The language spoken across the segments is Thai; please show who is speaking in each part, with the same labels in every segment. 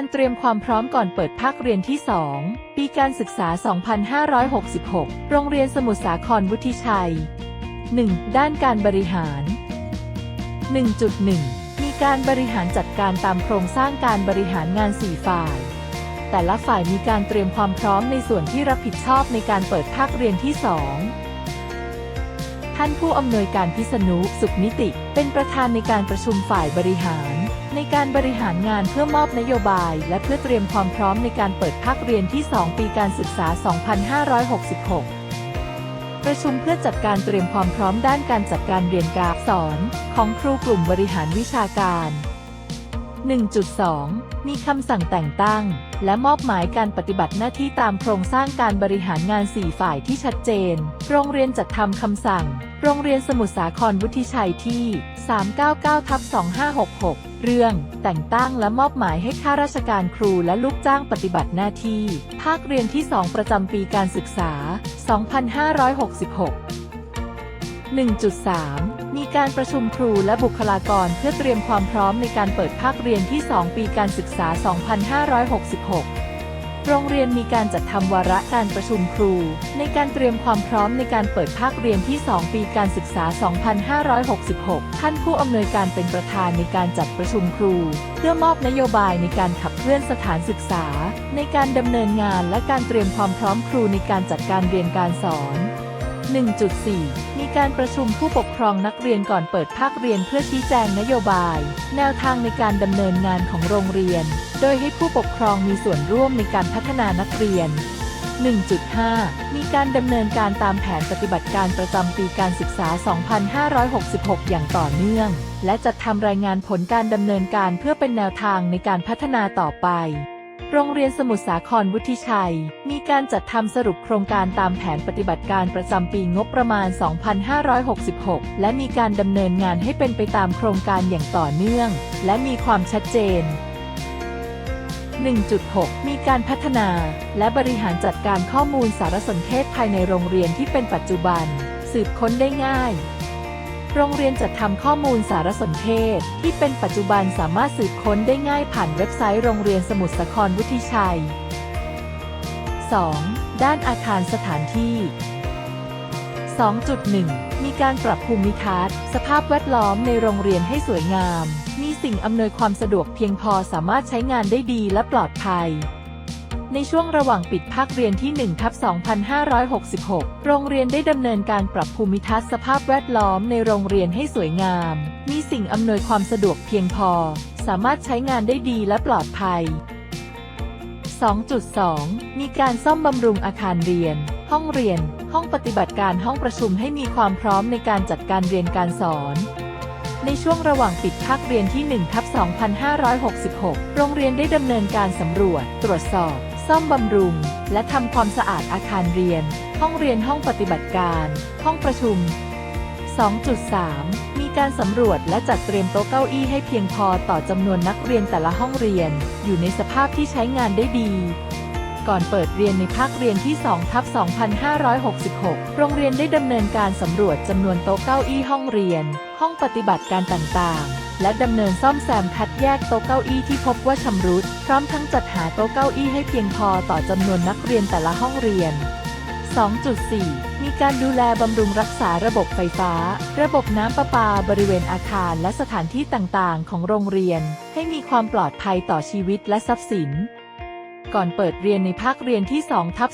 Speaker 1: การเตรียมความพร้อมก่อนเปิดภาคเรียนที่ 2 ปีการศึกษา 2566 โรงเรียนสมุทรสาครวุฒิชัย 1. ด้านการบริหาร 1.1 มีการบริหารจัดการตามโครงสร้างการบริหารงาน 4 ฝ่าย แต่ละฝ่ายมีการเตรียมความพร้อมในส่วนที่รับผิดชอบในการเปิดภาคเรียนที่ 2ท่านผู้อำนวยการพิษณุสุขนิติ เป็นประธานในการประชุมฝ่ายบริหาร ในการบริหารงานเพื่อมอบนโยบาย และเพื่อเตรียมความพร้อมในการเปิดภาคเรียนที่ 2 ปีการศึกษา 2566 ประชุมเพื่อจัดการเตรียมความพร้อมด้านการจัดการเรียนการสอนของครูกลุ่มบริหารวิชาการ 1.2 มีคำสั่งแต่งตั้ง และมอบหมายการปฏิบัติหน้าที่ตามโครงสร้างการบริหารงาน 4 ฝ่ายที่ชัดเจน โรงเรียนจัดทำคำสั่ง โรงเรียนสมุทรสาครวุฒิชัยที่ 399ทับ2566 เรื่อง แต่งตั้งและมอบหมายให้ข้าราชการครูและลูกจ้างปฏิบัติหน้าที่ ภาคเรียนที่ 2 ประจำปีการศึกษา 2566 1.3 มีการประชุมครูและบุคลากรเพื่อเตรียมความพร้อมในการเปิดภาคเรียนที่ 2 ปีการศึกษา 2566 โรงเรียนมีการจัดทำวาระการประชุมครู ในการเตรียมความพร้อมในการเปิดภาคเรียนที่ 2 ปีการศึกษา 2566 ท่านผู้อำนวยการเป็นประธานในการจัดประชุมครู เพื่อมอบนโยบายในการขับเคลื่อนสถานศึกษา ในการดำเนินงานและการเตรียมความพร้อมครูในการจัดการเรียนการสอน 1.4 มีการประชุมผู้ปกครองนักเรียนก่อนเปิดภาคเรียนเพื่อชี้แจงนโยบาย แนวทางในการดำเนินงานของโรงเรียน โดยให้ผู้ปกครองมีส่วนร่วมในการพัฒนานักเรียน 1.5 มีการดำเนินการตามแผนปฏิบัติการประจำปีการศึกษา 2566 อย่างต่อเนื่อง และจัดทำรายงานผลการดำเนินการเพื่อเป็นแนวทางในการพัฒนาต่อไป โรงเรียนสมุทรสาครวุฒิชัย มีการจัดทำสรุปโครงการตามแผนปฏิบัติการประจำปีงบประมาณ 2566 และมีการดำเนินงานให้เป็นไปตามโครงการอย่างต่อเนื่อง และมีความชัดเจน 1.6 มีการพัฒนาและบริหารจัดการข้อมูลสารสนเทศภายในโรงเรียนที่เป็นปัจจุบัน สืบค้นได้ง่าย โรงเรียนจัดทำข้อมูลสารสนเทศ ที่เป็นปัจจุบันสามารถสืบค้นได้ง่ายผ่านเว็บไซต์โรงเรียนสมุทรสาครวุฒิชัย 2. ด้านอาคารสถานที่ 2.1 มีการปรับภูมิทัศน์ สภาพแวดล้อมในโรงเรียนให้สวยงาม มีสิ่งอำนวยความสะดวกเพียงพอสามารถใช้งานได้ดีและปลอดภัย ในช่วงระหว่างปิดภาคเรียนที่1ทับ2566 โรงเรียนได้ดำเนินการปรับภูมิทัศน์สภาพแวดล้อมในโรงเรียนให้สวยงาม มีสิ่งอำนวยความสะดวกเพียงพอ สามารถใช้งานได้ดีและปลอดภัย 2.2 มีการซ่อมบำรุงอาคารเรียน ห้องเรียน ห้องปฏิบัติการห้องประชุมให้มีความพร้อมในการจัดการเรียนการสอนในช่วงระหว่างปิดภาคเรียนที่1ทับ2566 โรงเรียนได้ดำเนินการสำรวจ ตรวจสอบ ซ่อมบำรุง และทำความสะอาดอาคารเรียน ห้องเรียนห้องปฏิบัติการ ห้องประชุม 2.3 มีการสำรวจและจัดเตรียมโต๊ะเก้าอี้ให้เพียงพอต่อจำนวนนักเรียนแต่ละห้องเรียน อยู่ในสภาพที่ใช้งานได้ดี ก่อนเปิดเรียนในภาคเรียนที่2ทับ2566 โรงเรียนได้ดำเนินการสำรวจจำนวนโต๊ะเก้าอี้ห้องเรียน ห้องปฏิบัติการต่างๆ และดำเนินซ่อมแซมคัดแยกโต๊ะเก้าอี้ที่พบว่าชำรุด พร้อมทั้งจัดหาโต๊ะเก้าอี้ให้เพียงพอต่อจำนวนนักเรียนแต่ละห้องเรียน 2.4 มีการดูแลบำรุงรักษาระบบไฟฟ้า ระบบน้ำประปาบริเวณอาคารและสถานที่ต่างๆ ของโรงเรียน ให้มีความปลอดภัยต่อชีวิตและทรัพย์สิน ก่อนเปิดเรียนในภาคเรียนที่2ทับ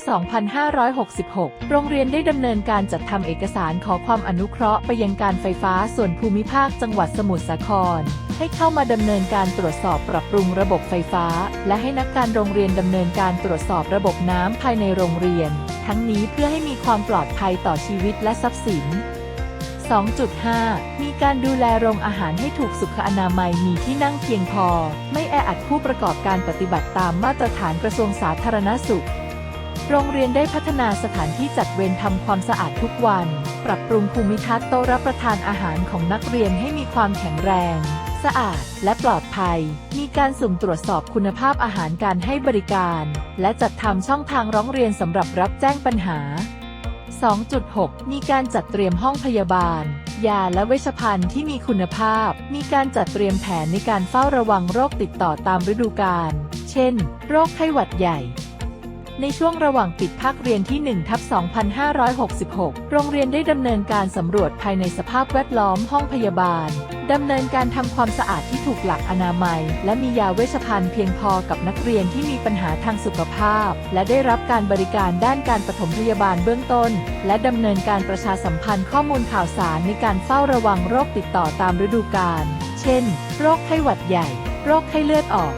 Speaker 1: 2566 โรงเรียนได้ดำเนินการจัดทำเอกสารขอความอนุเคราะห์ไปยังการไฟฟ้าส่วนภูมิภาคจังหวัดสมุทรสาคร ให้เข้ามาดำเนินการตรวจสอบปรับปรุงระบบไฟฟ้า และให้นักการโรงเรียนดำเนินการตรวจสอบระบบน้ำภายในโรงเรียน ทั้งนี้เพื่อให้มีความปลอดภัยต่อชีวิตและทรัพย์สิน 2.5 มีการดูแลโรงอาหารให้ถูกสุขอนามัยมีที่นั่งเพียงพอ ไม่แออัดผู้ประกอบการปฏิบัติตามมาตรฐานกระทรวงสาธารณสุข โรงเรียนได้พัฒนาสถานที่จัดเวรทำความสะอาดทุกวัน ปรับปรุงภูมิทัศน์โต๊ะรับประทานอาหารของนักเรียนให้มีความแข็งแรงสะอาดและปลอดภัย มีการสุ่มตรวจสอบคุณภาพอาหารการให้บริการ และจัดทำช่องทางร้องเรียนสำหรับรับแจ้งปัญหา 2.6 มีการจัดเตรียมห้องพยาบาล ยาและเวชภัณฑ์ที่มีคุณภาพ มีการจัดเตรียมแผนในการเฝ้าระวังโรคติดต่อตามฤดูกาล เช่น โรคไข้หวัดใหญ่ ในช่วงระหว่างปิดภาคเรียนที่1ทับ2566 โรงเรียนได้ดำเนินการสำรวจภายในสภาพแวดล้อมห้องพยาบาล ดำเนินการทำความสะอาดที่ถูกหลักอนามัย และมียาเวชภัณฑ์เพียงพอกับนักเรียนที่มีปัญหาทางสุขภาพ และได้รับการบริการด้านการปฐมพยาบาลเบื้องต้น และดำเนินการประชาสัมพันธ์ข้อมูลข่าวสารในการเฝ้าระวังโรคติดต่อตามฤดูกาล เช่น โรคไข้หวัดใหญ่ โรคไข้เลือดออก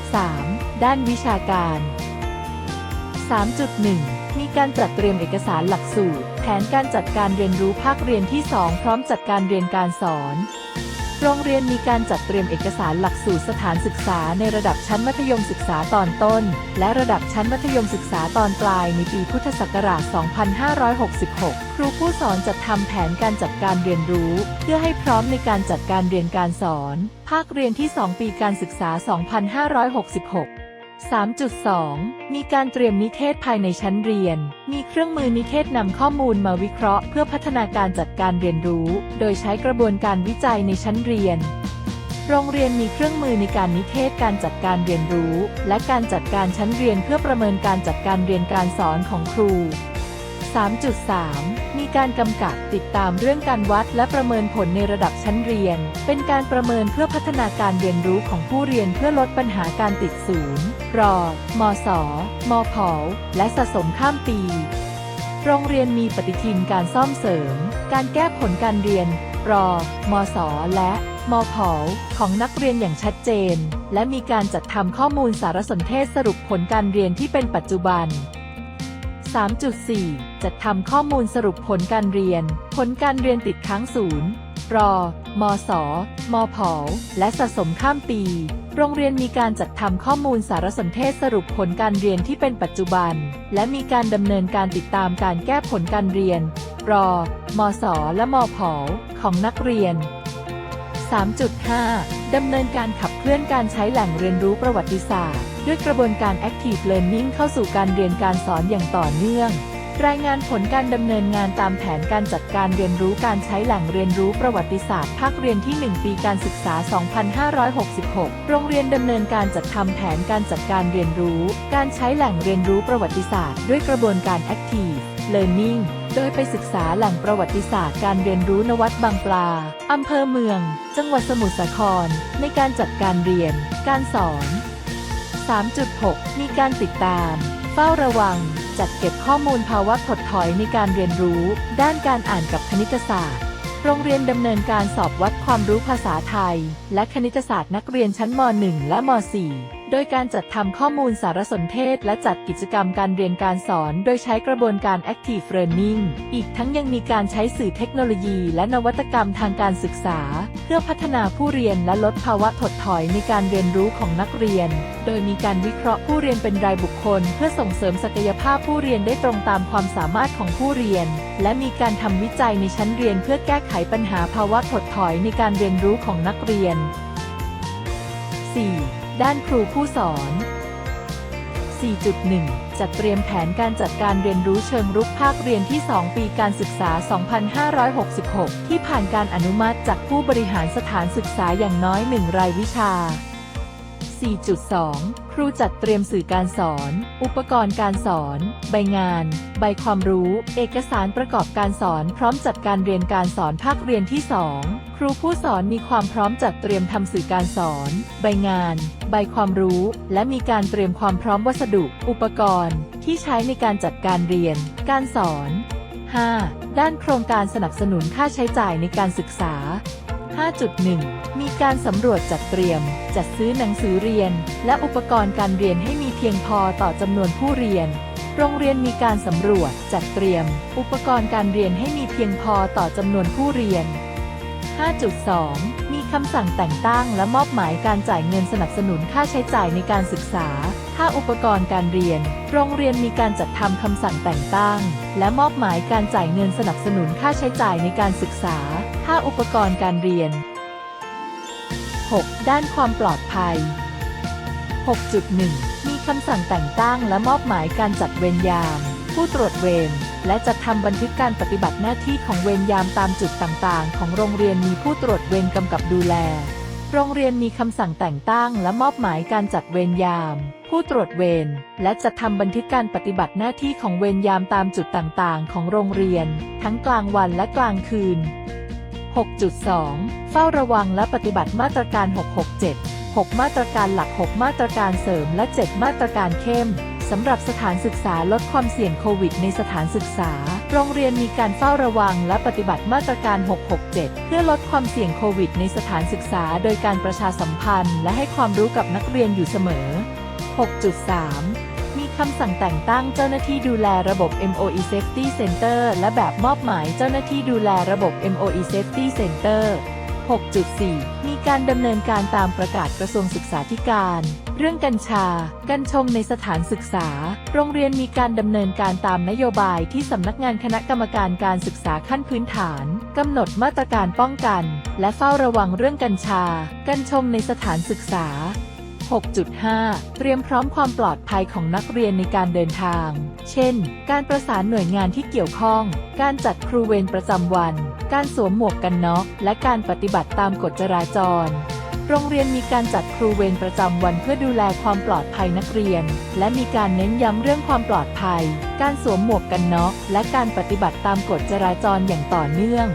Speaker 1: 3. ด้านวิชาการ 3.1 มีการจัดเตรียมเอกสารหลักสูตร แผนการจัดการเรียนรู้ภาคเรียนที่ 2 พร้อมจัดการเรียนการสอน โรงเรียนมีการจัดเตรียมเอกสารหลักสูตรสถานศึกษาในระดับชั้นมัธยมศึกษาตอนต้น และระดับชั้นมัธยมศึกษาตอนปลายในปีพุทธศักราช 2566 ครูผู้สอนจัดทำแผนการจัดการเรียนรู้ เพื่อให้พร้อมในการจัดการเรียนการสอน ภาคเรียนที่ 2 ปีการศึกษา 2566 3.2 มีการเตรียมนิเทศภายในชั้นเรียน มีเครื่องมือนิเทศนำข้อมูลมาวิเคราะห์เพื่อพัฒนาการจัดการเรียนรู้ โดยใช้กระบวนการวิจัยในชั้นเรียน โรงเรียนมีเครื่องมือในการนิเทศการจัดการเรียนรู้ และการจัดการชั้นเรียนเพื่อประเมินการจัดการเรียนการสอนของครู 3.3 มีการกำกับติดตามเรื่องการวัดและประเมินผลในระดับชั้นเรียน เป็นการประเมินเพื่อพัฒนาการเรียนรู้ของผู้เรียนเพื่อลดปัญหาการติดศูนย์ รอ มสมผและสะสมข้ามปี โรงเรียนมีปฏิทินการซ่อมเสริม การแก้ผลการเรียน รอ มส และมผของนักเรียนอย่างชัดเจน และมีการจัดทำข้อมูลสารสนเทศสรุปผลการเรียนที่เป็นปัจจุบัน 3.4 จัดทำข้อมูลสรุปผลการเรียน ผลการเรียนติดค้างศูนย์รอ มส มผและสะสมข้ามปี โรงเรียนมีการจัดทำข้อมูลสารสนเทศสรุปผลการเรียนที่เป็นปัจจุบัน และมีการดำเนินการติดตามการแก้ผลการเรียน รอ มส และมผของนักเรียน 3.5 ดำเนินการขับเคลื่อนการใช้แหล่งเรียนรู้ประวัติศาสตร์ ด้วยกระบวนการ Active Learning เข้าสู่การเรียนการสอนอย่างต่อเนื่อง รายงานผลการดำเนินงานตามแผนการจัดการเรียนรู้การใช้แหล่งเรียนรู้ประวัติศาสตร์ภาคเรียนที่ 1 ปีการศึกษา 2566 โรงเรียนดำเนินการจัดทำแผนการจัดการเรียนรู้ การใช้แหล่งเรียนรู้ประวัติศาสตร์ ด้วยกระบวนการ Active Learning โดยไปศึกษาแหล่งประวัติศาสตร์การเรียนรู้นวัดบางปลา อำเภอเมือง จังหวัดสมุทรสาคร ในการจัดการเรียน การสอน 3.6 มีการติดตาม เฝ้าระวัง จัดเก็บข้อมูลภาวะถดถอยในการเรียนรู้ ด้านการอ่านกับคณิตศาสตร์ โรงเรียนดำเนินการสอบวัดความรู้ภาษาไทย และคณิตศาสตร์นักเรียนชั้นม .1 และม .4 โดยการจัดทำข้อมูลสารสนเทศ และจัดกิจกรรมการเรียนการสอน โดยใช้กระบวนการ Active Learning อีกทั้งยังมีการใช้สื่อเทคโนโลยี และนวัตกรรมทางการศึกษา เพื่อพัฒนาผู้เรียนและลดภาวะถดถอยในการเรียนรู้ของนักเรียน โดยมีการวิเคราะห์ผู้เรียนเป็นรายบุคคล เพื่อส่งเสริมศักยภาพผู้เรียนได้ตรงตามความสามารถของผู้เรียน และมีการทำวิจัยในชั้นเรียนเพื่อแก้ไขปัญหาภาวะถดถอยในการเรียนรู้ของนักเรียน 4. ด้านครูผู้สอน 4.1 จัดเตรียมแผนการจัดการเรียนรู้เชิงรุกภาคเรียนที่ 2 ปีการศึกษา 2566 ที่ผ่านการอนุมัติจากผู้บริหารสถานศึกษาอย่างน้อยหนึ่งรายวิชา 4.2 ครูจัดเตรียมสื่อการสอน อุปกรณ์การสอน ใบงาน ใบความรู้ เอกสารประกอบการสอน พร้อมจัดการเรียนการสอนภาคเรียนที่ 2 ครูผู้สอนมีความพร้อมจัดเตรียมทำสื่อการสอน ใบงาน ใบความรู้ และมีการเตรียมความพร้อมวัสดุ อุปกรณ์ ที่ใช้ในการจัดการเรียน การสอน 5. ด้านโครงการสนับสนุนค่าใช้จ่ายในการศึกษา 5.1 มีการสำรวจจัดเตรียม จัดซื้อหนังสือเรียน และอุปกรณ์การเรียนให้มีเพียงพอต่อจำนวนผู้เรียน โรงเรียนมีการสำรวจ จัดเตรียม อุปกรณ์การเรียนให้มีเพียงพอต่อจำนวนผู้เรียน 5.2 คำสั่งแต่งตั้งและมอบหมายการจ่ายเงินสนับสนุนค่าใช้จ่ายในการศึกษา ค่าอุปกรณ์การเรียน โรงเรียนมีการจัดทำคำสั่งแต่งตั้ง และมอบหมายการจ่ายเงินสนับสนุนค่าใช้จ่ายในการศึกษา ค่าอุปกรณ์การเรียน 6. ด้านความปลอดภัย 6.1 มีคำสั่งแต่งตั้งและมอบหมายการจัดเวรยาม ผู้ตรวจเวร และจัดทำบันทึกการปฏิบัติหน้าที่ของเวรยามตามจุดต่างๆ ของโรงเรียนมีผู้ตรวจเวรกำกับดูแล โรงเรียนมีคำสั่งแต่งตั้งและมอบหมายการจัดเวรยาม ผู้ตรวจเวรและจัดทำบันทึกการปฏิบัติหน้าที่ของเวรยามตามจุดต่างๆ ของโรงเรียน ทั้งกลางวันและกลางคืน 6.2 เฝ้าระวังและปฏิบัติมาตรการ 667 6 มาตรการหลัก 6 มาตรการเสริมและ 7 มาตรการเข้ม สำหรับสถานศึกษาลดความเสี่ยงโควิดในสถานศึกษา โรงเรียนมีการเฝ้าระวังและปฏิบัติมาตรการ 667 เพื่อลดความเสี่ยงโควิดในสถานศึกษา โดยการประชาสัมพันธ์ และให้ความรู้กับนักเรียนอยู่เสมอ 6.3มีคำสั่งแต่งตั้งเจ้าหน้าที่ดูแลระบบ MOE Safety Center และแบบมอบหมายเจ้าหน้าที่ดูแลระบบ MOE Safety Center 6.4 มีการดำเนินการตามประกาศกระทรวงศึกษาธิการ เรื่องกัญชา กัญชงในสถานศึกษา โรงเรียนมีการดำเนินการตามนโยบายที่สำนักงานคณะกรรมการการศึกษาขั้นพื้นฐานกำหนดมาตรการป้องกัน และเฝ้าระวังเรื่องกัญชา กัญชงในสถานศึกษา 6.5 เตรียมพร้อมความปลอดภัยของนักเรียนในการเดินทาง เช่น การประสานหน่วยงานที่เกี่ยวข้อง การจัดครูเวรประจำวัน การสวมหมวกกันน็อก และการปฏิบัติตามกฎจราจร โรงเรียนมีการจัดครูเวรประจำวันเพื่อดูแลความปลอดภัยนักเรียน และมีการเน้นย้ำเรื่องความปลอดภัย การสวมหมวกกันน็อก และการปฏิบัติตามกฎจราจรอย่างต่อเนื่อง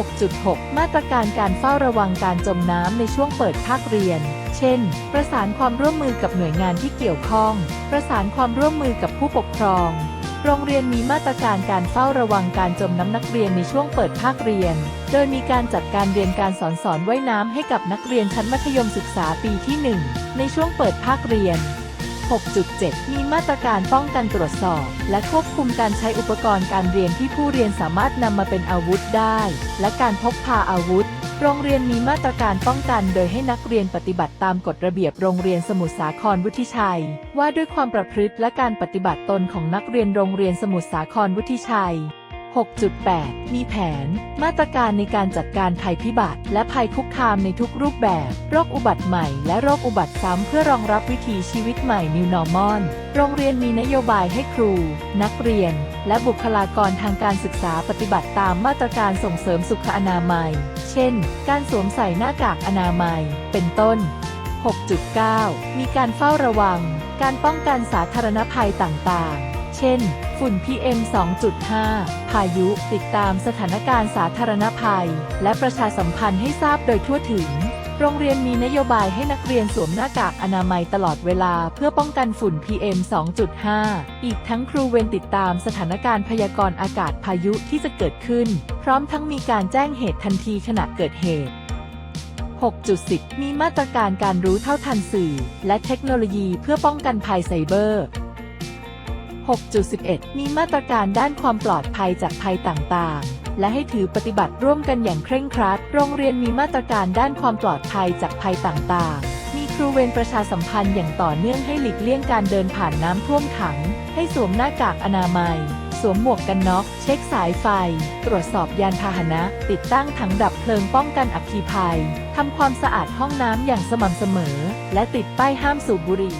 Speaker 1: 6.6 มาตรการการเฝ้าระวังการจมน้ำในช่วงเปิดภาคเรียน เช่น ประสานความร่วมมือกับหน่วยงานที่เกี่ยวข้อง ประสานความร่วมมือกับผู้ปกครอง โรงเรียนมีมาตรการการเฝ้าระวังการจมน้ำนักเรียนในช่วงเปิดภาคเรียน โดยมีการจัดการเรียนการสอนสอนว่ายน้ำให้กับนักเรียนชั้นมัธยมศึกษาปีที่ 1 ในช่วงเปิดภาคเรียน 6.7 มีมาตรการป้องกันตรวจสอบ และควบคุมการใช้อุปกรณ์การเรียนที่ผู้เรียนสามารถนำมาเป็นอาวุธได้ และการพกพาอาวุธ โรงเรียนมีมาตรการป้องกัน โดยให้นักเรียนปฏิบัติตามกฎระเบียบโรงเรียนสมุทรสาครวุฒิชัย ว่าด้วยความประพฤติและการปฏิบัติตนของนักเรียนโรงเรียนสมุทรสาครวุฒิชัย 6.8 มีแผน มาตรการในการจัดการภัยพิบัติ และภัยคุกคามในทุกรูปแบบ โรคอุบัติใหม่ และโรคอุบัติซ้ำเพื่อรองรับวิถีชีวิตใหม่ New Normal โรงเรียนมีนโยบายให้ครู นักเรียน และบุคลากรทางการศึกษาปฏิบัติตามมาตรการส่งเสริมสุขอนามัย เช่น การสวมใส่หน้ากากอนามัย เป็นต้น 6.9 มีการเฝ้าระวัง การป้องกันสาธารณภัยต่างๆ เช่น ฝุ่น PM 2.5 พายุ ติดตามสถานการณ์สาธารณภัย และประชาสัมพันธ์ให้ทราบโดยทั่วถึง โรงเรียนมีนโยบายให้นักเรียนสวมหน้ากากอนามัยตลอดเวลาเพื่อป้องกันฝุ่น PM 2.5 อีกทั้งครูเวรติดตามสถานการณ์พยากรณ์อากาศพายุที่จะเกิดขึ้น พร้อมทั้งมีการแจ้งเหตุทันทีขณะเกิดเหตุ6.10 มีมาตรการการรู้เท่าทันสื่อ และเทคโนโลยีเพื่อป้องกันภัยไซเบอร์ 6.11 มีมาตรการด้านความปลอดภัยจากภัยต่างๆ และให้ถือปฏิบัติร่วมกันอย่างเคร่งครัด โรงเรียนมีมาตรการด้านความปลอดภัยจากภัยต่างๆ มีครูเวรประชาสัมพันธ์อย่างต่อเนื่องให้หลีกเลี่ยงการเดินผ่านน้ำท่วมขัง ให้สวมหน้ากากอนามัย สวมหมวกกันน็อก เช็คสายไฟ ตรวจสอบยานพาหนะ ติดตั้งถังดับเพลิงป้องกันอัคคีภัย ทำความสะอาดห้องน้ำอย่างสม่ำเสมอ และติดป้ายห้ามสูบบุหรี่